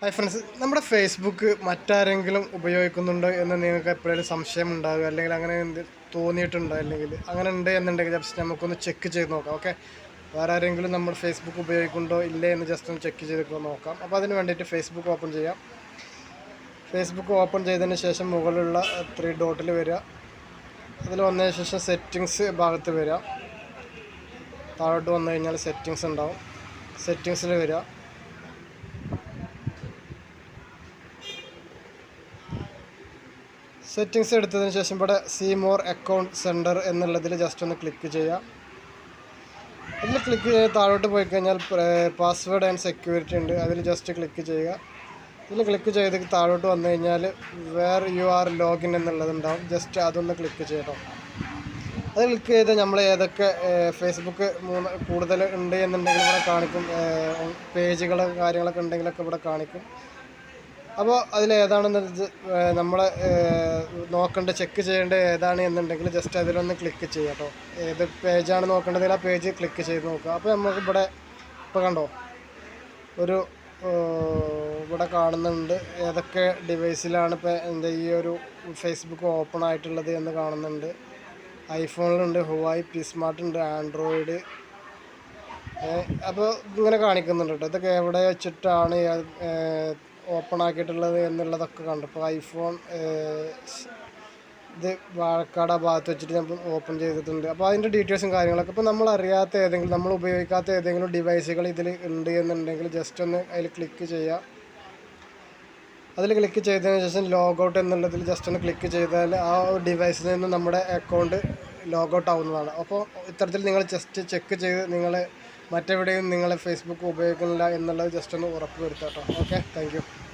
Hi friends നമ്മുടെ Facebook മറ്റാരെങ്കിലും ഉപയോഗിക്കുന്നുണ്ടോ എന്ന് നിങ്ങൾക്ക് എപ്പോഴും സംശയം ഉണ്ടാകുക അല്ലെങ്കിൽ അങ്ങനെ എന്ത് തോന്നിയിട്ടുണ്ടോ അല്ലെങ്കിൽ അങ്ങനെ ഉണ്ട് എന്നുണ്ടെങ്കിൽ ജസ്റ്റ് നമുക്കൊന്ന് ചെക്ക് ചെയ്ത് നോക്കാം ഓക്കെ വേറെ ആരെങ്കിലും നമ്മൾ ഫേസ്ബുക്ക് ഉപയോഗിക്കുന്നുണ്ടോ ഇല്ലേ എന്ന് ജസ്റ്റ് ഒന്ന് ചെക്ക് ചെയ്ത് നോക്കാം. അപ്പോൾ അതിന് വേണ്ടിയിട്ട് ഫേസ്ബുക്ക് ഓപ്പൺ ചെയ്യാം. ഫേസ്ബുക്ക് ഓപ്പൺ ചെയ്തതിന് ശേഷം മുകളിലുള്ള ത്രീ ഡോട്ടിൽ വരിക അതിൽ വന്നതിന് ശേഷം സെറ്റിങ്സ് ഭാഗത്ത് വരിക താഴോട്ട് വന്നു കഴിഞ്ഞാൽ സെറ്റിങ്സ് ഉണ്ടാവും. സെറ്റിങ്സിൽ വരിക സെറ്റിങ്സ് എടുത്തതിന് ശേഷം ഇവിടെ സി മോർ അക്കൗണ്ട് സെന്റർ എന്നുള്ളതിൽ ജസ്റ്റ് ഒന്ന് ക്ലിക്ക് ചെയ്യുക അതിൽ ക്ലിക്ക് ചെയ്ത് താഴോട്ട് പോയി കഴിഞ്ഞാൽ പാസ്വേഡ് ആൻഡ് സെക്യൂരിറ്റി ഉണ്ട്. അതിൽ ജസ്റ്റ് ക്ലിക്ക് ചെയ്യുക. ഇതിൽ ക്ലിക്ക് ചെയ്ത് താഴോട്ട് വന്നു കഴിഞ്ഞാൽ വേർ യു ആർ ലോഗിൻ എന്നുള്ളതുണ്ടാവും ജസ്റ്റ് അതൊന്ന് ക്ലിക്ക് ചെയ്യണം. അത് ക്ലിക്ക് ചെയ്ത് നമ്മൾ ഏതൊക്കെ ഫേസ്ബുക്ക് മൂന്ന് കൂടുതൽ ഉണ്ട് എന്നുണ്ടെങ്കിൽ ഇവിടെ കാണിക്കും. പേജുകൾ കാര്യങ്ങളൊക്കെ ഉണ്ടെങ്കിലൊക്കെ ഇവിടെ കാണിക്കും. അപ്പോൾ അതിൽ ഏതാണെന്ന് നമ്മൾ നോക്കേണ്ട ചെക്ക് ചെയ്യേണ്ട ഏതാണ് എന്നുണ്ടെങ്കിൽ ജസ്റ്റ് അതിലൊന്ന് ക്ലിക്ക് ചെയ്യുക കേട്ടോ. ഏത് പേജാണ് നോക്കേണ്ടതെങ്കിൽ ആ പേജ് ക്ലിക്ക് ചെയ്ത് നോക്കുക. അപ്പോൾ നമുക്ക് ഇവിടെ ഇപ്പോൾ കണ്ടോ? ഒരു ഇവിടെ കാണുന്നുണ്ട്. ഏതൊക്കെ ഡിവൈസിലാണ് ഇപ്പോൾ എന്റെ ഈ ഒരു ഫേസ്ബുക്ക് ഓപ്പൺ ആയിട്ടുള്ളത് എന്ന് കാണുന്നുണ്ട്. ഐഫോണിലുണ്ട് ഹുവായി പി സ്മാർട്ട് ഉണ്ട് ആൻഡ്രോയിഡ് അപ്പോൾ ഇങ്ങനെ കാണിക്കുന്നുണ്ട് കേട്ടോ. ഇതൊക്കെ എവിടെ വെച്ചിട്ടാണ് ഓപ്പൺ ആക്കിയിട്ടുള്ളത് എന്നുള്ളതൊക്കെ കണ്ടു. ഇപ്പോൾ ഐഫോൺ ഇത് വാഴക്കാട് ആ ഭാഗത്ത് വെച്ചിട്ട് നമ്മൾ ഓപ്പൺ ചെയ്തിട്ടുണ്ട്. അപ്പോൾ അതിന്റെ ഡീറ്റെയിൽസും കാര്യങ്ങളൊക്കെ ഇപ്പോൾ നമ്മൾ അറിയാത്ത ഏതെങ്കിലും നമ്മൾ ഉപയോഗിക്കാത്ത ഏതെങ്കിലും ഡിവൈസുകൾ ഇതിൽ ഉണ്ട് എന്നുണ്ടെങ്കിൽ ജസ്റ്റ് ഒന്ന് അതിൽ ക്ലിക്ക് ചെയ്യുക അതിൽ ക്ലിക്ക് ചെയ്തതിന് ശേഷം ലോഗൗട്ട് എന്നുള്ളതിൽ ജസ്റ്റ് ഒന്ന് ക്ലിക്ക് ചെയ്താൽ ആ ഡിവൈസിൽ നിന്ന് നമ്മുടെ അക്കൗണ്ട് ലോഗൗട്ട് ആവുന്നതാണ്. അപ്പോൾ ഇത്തരത്തിൽ നിങ്ങൾ ജസ്റ്റ് ചെക്ക് ചെയ്ത് നിങ്ങൾ മറ്റെവിടെയും നിങ്ങൾ ഫേസ്ബുക്ക് ഉപയോഗിക്കുന്നില്ല എന്നുള്ളത് ജസ്റ്റ് ഒന്ന് ഉറപ്പ് വരുത്താം ഓക്കെ താങ്ക്